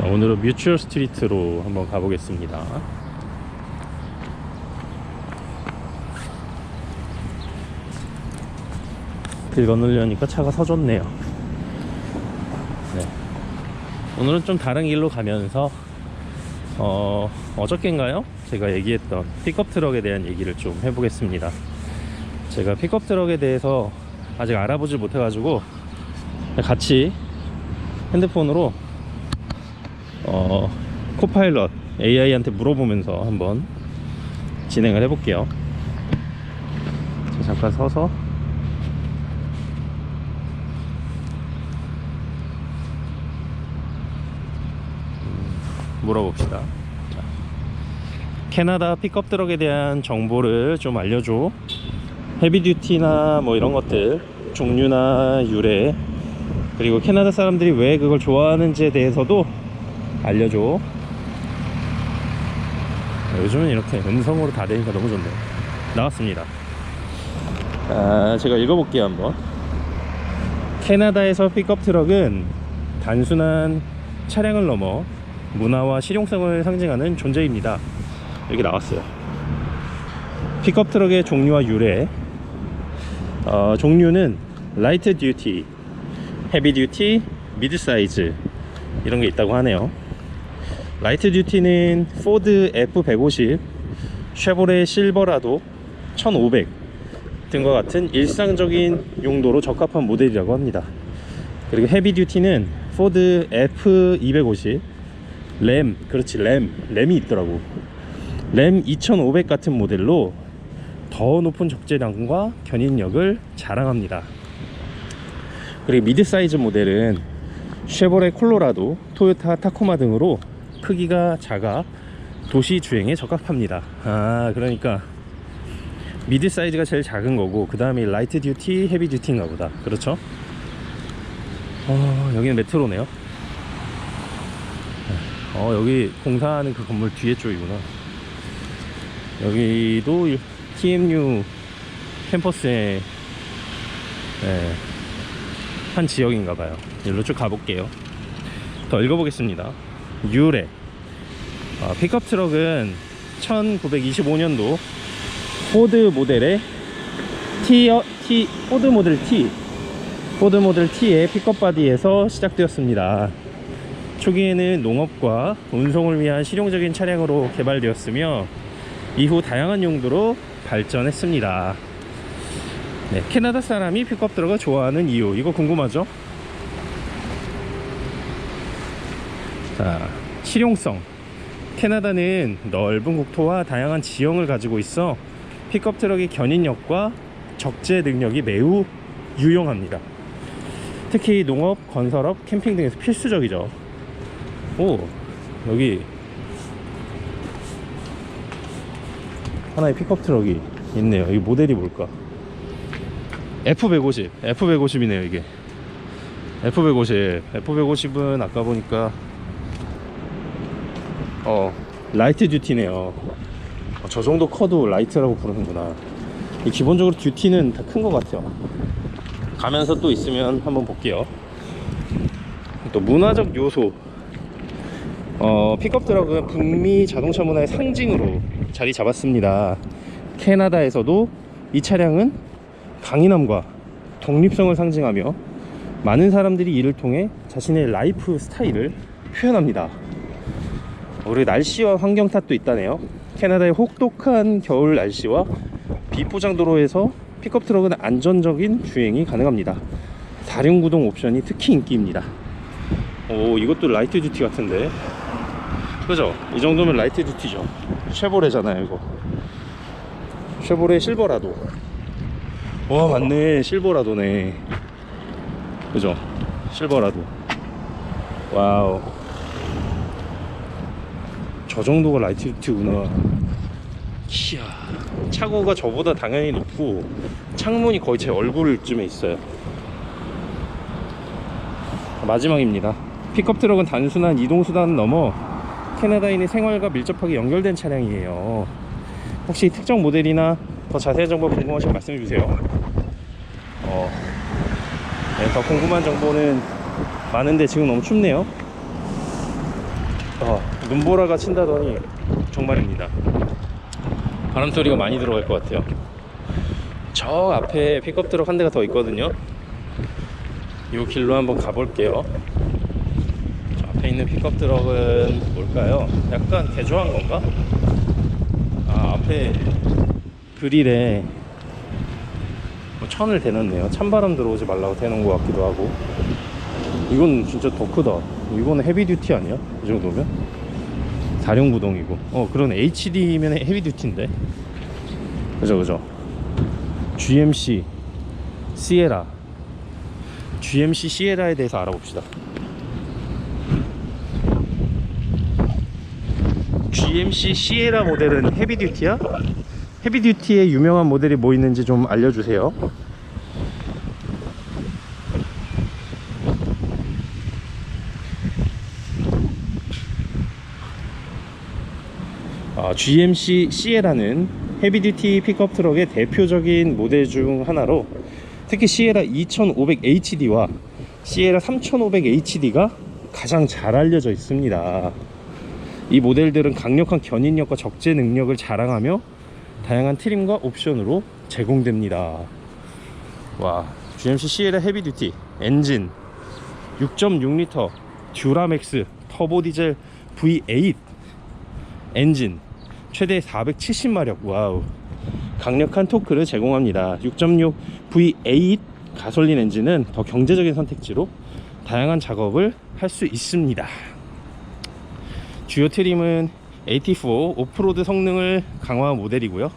자, 오늘은 뮤추얼 스트리트로 한번 가보겠습니다. 길 건너려니까 차가 서졌네요. 네. 오늘은 좀 다른 길로 가면서 어, 어저께인가요? 제가 얘기했던 픽업 트럭에 대한 얘기를 좀 해보겠습니다. 제가 픽업 트럭에 대해서 아직 알아보질 못해가지고 같이 핸드폰으로 어, 코파일럿 AI한테 물어보면서 한번 진행을 해볼게요. 자, 잠깐 서서 음, 물어봅시다. 자, 캐나다 픽업 트럭에 대한 정보를 좀 알려줘. 헤비듀티나 뭐 이런 것들, 종류나 유래, 그리고 캐나다 사람들이 왜 그걸 좋아하는지에 대해서도 알려줘. 요즘은 이렇게 음성으로 다 되니까 너무 좋네요. 나왔습니다. 아, 제가 읽어볼게요, 한번. 캐나다에서 픽업 트럭은 단순한 차량을 넘어 문화와 실용성을 상징하는 존재입니다. 이렇게 나왔어요. 픽업 트럭의 종류와 유래. 어, 종류는 라이트 듀티, 헤비 듀티, 미드 사이즈 이런 게 있다고 하네요. 라이트 듀티는 포드 F150, 쉐보레 실버라도 1500 등과 같은 일상적인 용도로 적합한 모델이라고 합니다. 그리고 헤비 듀티는 포드 F250, 램, 그렇지 램, 램이 있더라고. 램 2500 같은 모델로 더 높은 적재량과 견인력을 자랑합니다. 그리고 미드 사이즈 모델은 쉐보레 콜로라도, 토요타 타코마 등으로 크기가 작아 도시 주행에 적합합니다. 아, 그러니까 미드 사이즈가 제일 작은 거고 그 다음에 라이트 듀티, 헤비 듀티인가 보다. 그렇죠? 어, 여기는 메트로네요. 어, 여기 공사하는 그 건물 뒤에 쪽이구나. 여기도 TMU 캠퍼스의 예, 한 지역인가 봐요. 여기로 쭉 가볼게요. 더 읽어보겠습니다. 유레. 아, 픽업 트럭은 1925년도 포드 모델의 T, T, 포드 모델 T, 포드 모델 T의 픽업 바디에서 시작되었습니다. 초기에는 농업과 운송을 위한 실용적인 차량으로 개발되었으며 이후 다양한 용도로 발전했습니다. 네, 캐나다 사람이 픽업 트럭을 좋아하는 이유 이거 궁금하죠? 자, 실용성. 캐나다는 넓은 국토와 다양한 지형을 가지고 있어 픽업 트럭의 견인력과 적재 능력이 매우 유용합니다. 특히 농업, 건설업, 캠핑 등에서 필수적이죠. 오, 여기 하나의 픽업 트럭이 있네요. 이 모델이 뭘까? F150, F150이네요, 이게. F150, F150은 아까 보니까 어. 라이트 듀티네요. 어, 저 정도 커도 라이트라고 부르는구나. 이 기본적으로 듀티는 다 큰 것 같아요. 가면서 또 있으면 한번 볼게요. 또 문화적 요소. 어, 픽업 트럭은 북미 자동차 문화의 상징으로 자리 잡았습니다. 캐나다에서도 이 차량은 강인함과 독립성을 상징하며 많은 사람들이 이를 통해 자신의 라이프 스타일을 표현합니다 우리 날씨와 환경 탓도 있다네요. 캐나다의 혹독한 겨울 날씨와 비포장 도로에서 픽업 트럭은 안전적인 주행이 가능합니다. 사륜구동 옵션이 특히 인기입니다. 오, 이것도 라이트 듀티 같은데. 그죠? 이 정도면 라이트 듀티죠. 쉐보레잖아요, 이거. 쉐보레 실버라도. 와, 맞네. 실버라도네. 그죠? 실버라도. 와우. 저 정도가 라이트 듀티구나. 이야, 차고가 저보다 당연히 높고 창문이 거의 제 얼굴쯤에 있어요. 마지막입니다. 픽업 트럭은 단순한 이동 수단을 넘어 캐나다인의 생활과 밀접하게 연결된 차량이에요. 혹시 특정 모델이나 더 자세한 정보 궁금하시면 말씀해 주세요. 어, 네, 더 궁금한 정보는 많은데 지금 너무 춥네요. 어, 눈보라가 친다더니 정말입니다. 바람 소리가 많이 들어갈 것 같아요. 저 앞에 픽업 트럭 한 대가 더 있거든요. 이 길로 한번 가볼게요. 저 앞에 있는 픽업 트럭은 뭘까요? 약간 개조한 건가? 아, 앞에 그릴에 뭐 천을 대놨네요. 찬바람 들어오지 말라고 대놓은 것 같기도 하고. 이건 진짜 더 크다. 이거는 헤비 듀티 아니야? 이 정도면? 사령부동이고. 어, 그런 HD면 헤비 듀티인데. 그죠, 그죠. GMC 시에라. GMC 시에라에 대해서 알아봅시다. GMC 시에라 모델은 헤비 듀티야? 헤비 듀티의 유명한 모델이 뭐 있는지 좀 알려주세요. GMC 시에라는 헤비듀티 픽업 트럭의 대표적인 모델 중 하나로 특히 시에라 2500HD와 시에라 3500HD가 가장 잘 알려져 있습니다. 이 모델들은 강력한 견인력과 적재 능력을 자랑하며 다양한 트림과 옵션으로 제공됩니다. 와, GMC 시에라 헤비듀티 엔진 6.6L 듀라맥스 터보 디젤 V8 엔진 최대 470마력. 와우. 강력한 토크를 제공합니다. 6.6 V8 가솔린 엔진은 더 경제적인 선택지로 다양한 작업을 할 수 있습니다. 주요 트림은 AT4 오프로드 성능을 강화한 모델이고요.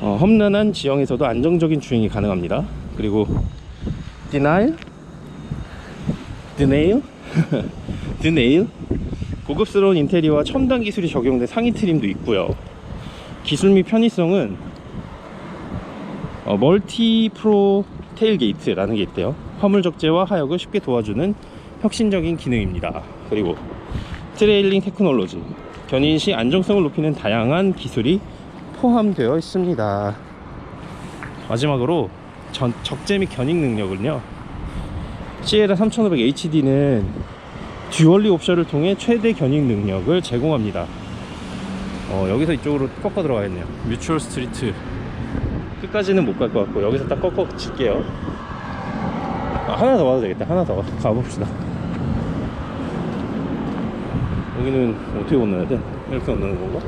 어, 험난한 지형에서도 안정적인 주행이 가능합니다. 그리고 Denial 드네일? 드네일 고급스러운 인테리어와 첨단 기술이 적용된 상위 트림도 있고요. 기술 및 편의성은 어, 멀티 프로 테일게이트라는 게 있대요. 화물 적재와 하역을 쉽게 도와주는 혁신적인 기능입니다. 그리고 트레일링 테크놀로지 견인 시 안정성을 높이는 다양한 기술이 포함되어 있습니다. 마지막으로 전, 적재 및 견인 능력은요. 시에라 3500HD는 듀얼리 옵션을 통해 최대 견인 능력을 제공합니다. 어, 여기서 이쪽으로 꺾어 들어가겠네요. 뮤추얼 스트리트 끝까지는 못 갈 것 같고 여기서 딱 꺾어 칠게요. 아, 하나 더 가도 되겠다. 하나 더 가봅시다. 여기는 어떻게 건너야 돼? 이렇게 건너는 건가?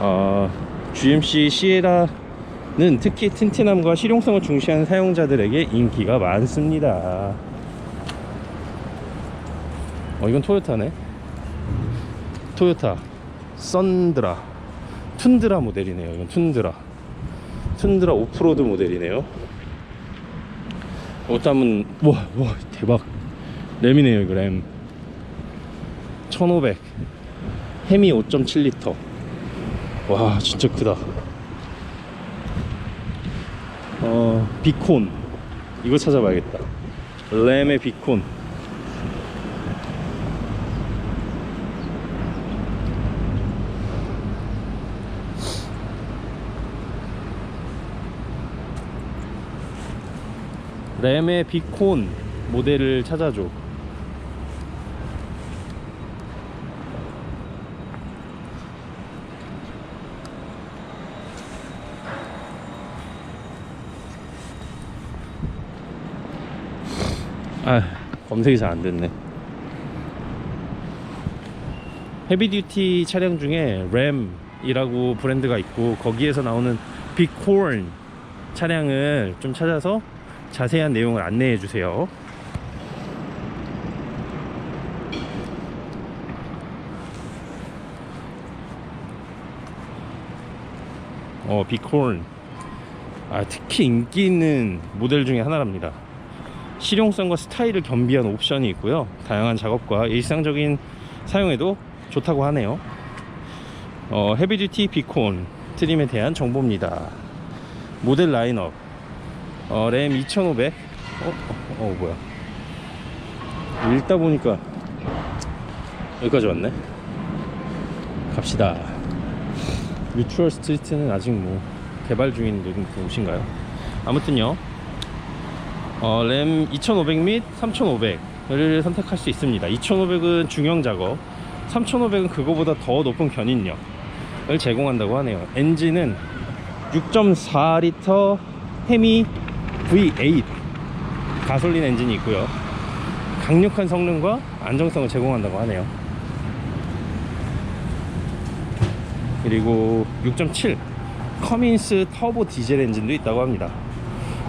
아, GMC 시에라 는 특히 튼튼함과 실용성을 중시하는 사용자들에게 인기가 많습니다. 어, 이건 토요타네. 토요타 썬드라 툰드라 모델이네요. 이건 툰드라 툰드라 오프로드 모델이네요. 어쩌면 와, 와 대박 램이네요 이거 램 1500 헤미 5.7리터 와 진짜 크다 어 비콘. 이거 찾아봐야겠다. 램의 비콘. 램의 비콘 모델을 찾아줘 아 검색이 잘 안 됐네. 헤비듀티 차량 중에 램이라고 브랜드가 있고 거기에서 나오는 비콘 차량을 좀 찾아서 자세한 내용을 안내해 주세요. 어 비콘 아 특히 인기 있는 모델 중에 하나랍니다 실용성과 스타일을 겸비한 옵션이 있고요. 다양한 작업과 일상적인 사용에도 좋다고 하네요. 어, 헤비듀티 비콘 트림에 대한 정보입니다. 모델 라인업 어, 램 2500. 어, 어, 어 뭐야? 읽다 보니까 여기까지 왔네. 갑시다. 뮤추얼 스트리트는 아직 뭐 개발 중인 곳인가요? 아무튼요. 어, 램 2500 및 3500을 선택할 수 있습니다. 2500은 중형 작업, 3500은 그거보다 더 높은 견인력을 제공한다고 하네요. 엔진은 6.4리터 헤미 V8 가솔린 엔진이 있고요. 강력한 성능과 안정성을 제공한다고 하네요. 그리고 6.7 커민스 터보 디젤 엔진도 있다고 합니다.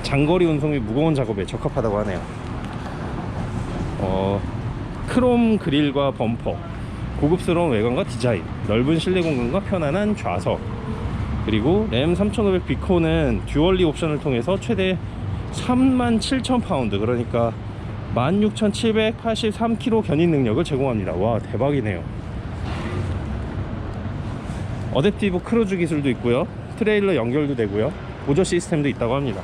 장거리 운송 및 무거운 작업에 적합하다고 하네요. 어, 크롬 그릴과 범퍼, 고급스러운 외관과 디자인, 넓은 실내 공간과 편안한 좌석, 그리고 램 3500 비코는 듀얼리 옵션을 통해서 최대 37,000파운드 그러니까 16,783kg 견인 능력을 제공합니다. 와 대박이네요. 어댑티브 크루즈 기술도 있고요. 트레일러 연결도 되고요. 보조 시스템도 있다고 합니다.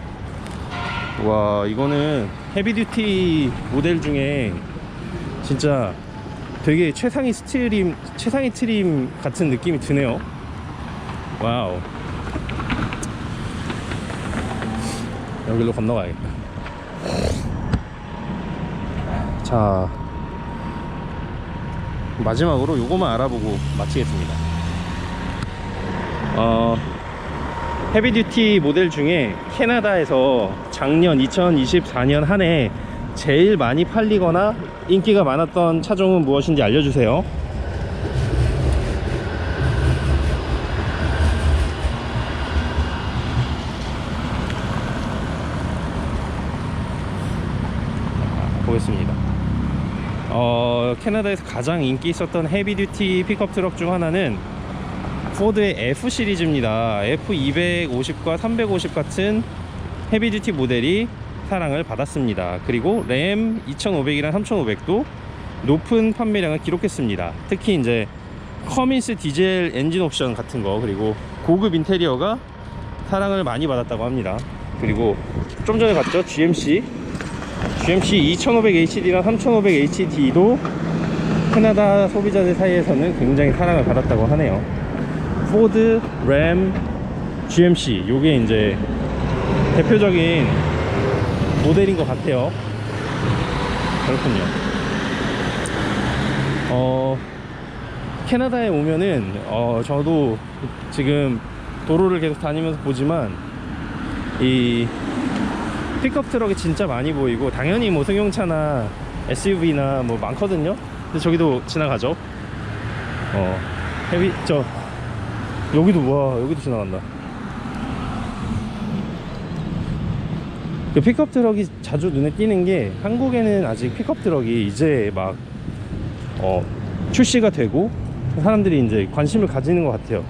와 이거는 헤비듀티 모델 중에 진짜 되게 최상위 스트림 최상위 트림 같은 느낌이 드네요. 와우. 여기로 건너가야겠다. 자 마지막으로 요거만 알아보고 마치겠습니다. 어, 헤비듀티 모델 중에 캐나다에서 작년 2024년 한 해 제일 많이 팔리거나 인기가 많았던 차종은 무엇인지 알려주세요. 보겠습니다. 어, 캐나다에서 가장 인기 있었던 헤비듀티 픽업 트럭 중 하나는 포드의 F 시리즈입니다. F250과 350 같은 헤비듀티 모델이 사랑을 받았습니다. 그리고 램 2500이랑 3500도 높은 판매량을 기록했습니다. 특히 이제 커민스 디젤 엔진 옵션 같은 거 그리고 고급 인테리어가 사랑을 많이 받았다고 합니다. 그리고 좀 전에 봤죠 GMC GMC 2500HD랑 3500HD도 캐나다 소비자들 사이에서는 굉장히 사랑을 받았다고 하네요. 포드, 램, GMC 요게 이제 대표적인 모델인 것 같아요. 그렇군요. 어, 캐나다에 오면은 어, 저도 지금 도로를 계속 다니면서 보지만 이 픽업 트럭이 진짜 많이 보이고 당연히 뭐 승용차나 SUV나 뭐 많거든요. 근데 저기도 지나가죠. 어, 헤비 저 여기도 와 여기도 지나간다. 그 픽업 트럭이 자주 눈에 띄는 게 한국에는 아직 픽업 트럭이 이제 막 어, 출시가 되고 사람들이 이제 관심을 가지는 것 같아요.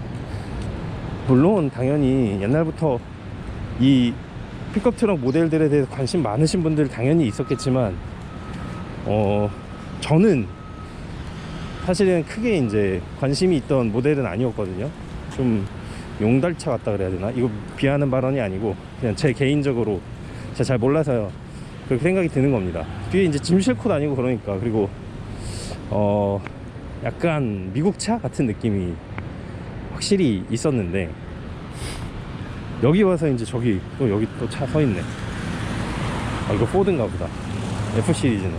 물론 당연히 옛날부터 이 픽업 트럭 모델들에 대해서 관심 많으신 분들 당연히 있었겠지만 어 저는 사실은 크게 이제 관심이 있던 모델은 아니었거든요. 좀 용달차 같다 그래야 되나? 이거 비하는 발언이 아니고 그냥 제 개인적으로 제가 잘 몰라서요. 그렇게 생각이 드는 겁니다. 뒤에 이제 짐 싣고 다니고 그러니까 그리고 어 약간 미국 차 같은 느낌이 확실히 있었는데 여기 와서 이제 저기 또 여기 또 차 서 있네. 아 이거 포드인가 보다. F 시리즈는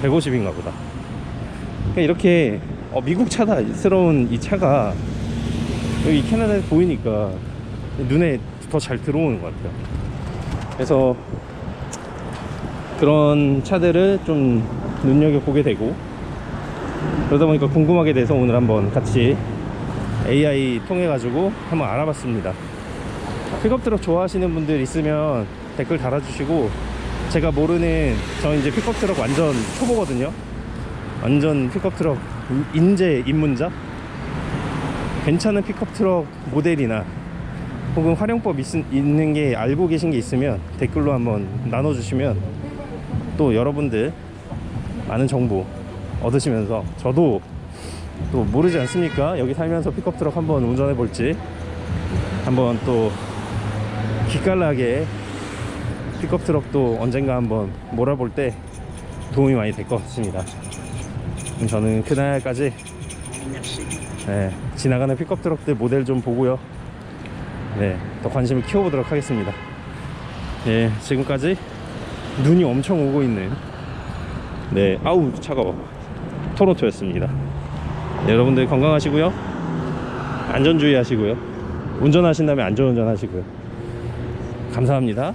150인가 보다. 그러니까 이렇게 어, 미국 차다스러운 이 차가 여기 캐나다에서 보이니까 눈에 더 잘 들어오는 것 같아요. 그래서 그런 차들을 좀 눈여겨보게 되고 그러다 보니까 궁금하게 돼서 오늘 한번 같이 AI 통해 가지고 한번 알아봤습니다. 픽업 트럭 좋아하시는 분들 있으면 댓글 달아주시고 제가 모르는 저 이제 픽업 트럭 완전 초보거든요. 완전 픽업 트럭 인재 입문자 괜찮은 픽업 트럭 모델이나 혹은 활용법 있, 있는 게 알고 계신 게 있으면 댓글로 한번 나눠주시면 또 여러분들 많은 정보 얻으시면서 저도 또 모르지 않습니까? 여기 살면서 픽업 트럭 한번 운전해 볼지 한번 또 기깔나게 픽업 트럭도 언젠가 한번 몰아볼 때 도움이 많이 될 것 같습니다. 저는 그날까지 네, 지나가는 픽업 트럭들 모델 좀 보고요. 네, 더 관심을 키워보도록 하겠습니다. 네, 지금까지 눈이 엄청 오고 있는 네 아우 차가워. 토론토였습니다. 네, 여러분들 건강하시고요. 안전주의 하시고요. 운전하신 다음에 안전운전 하시고요. 감사합니다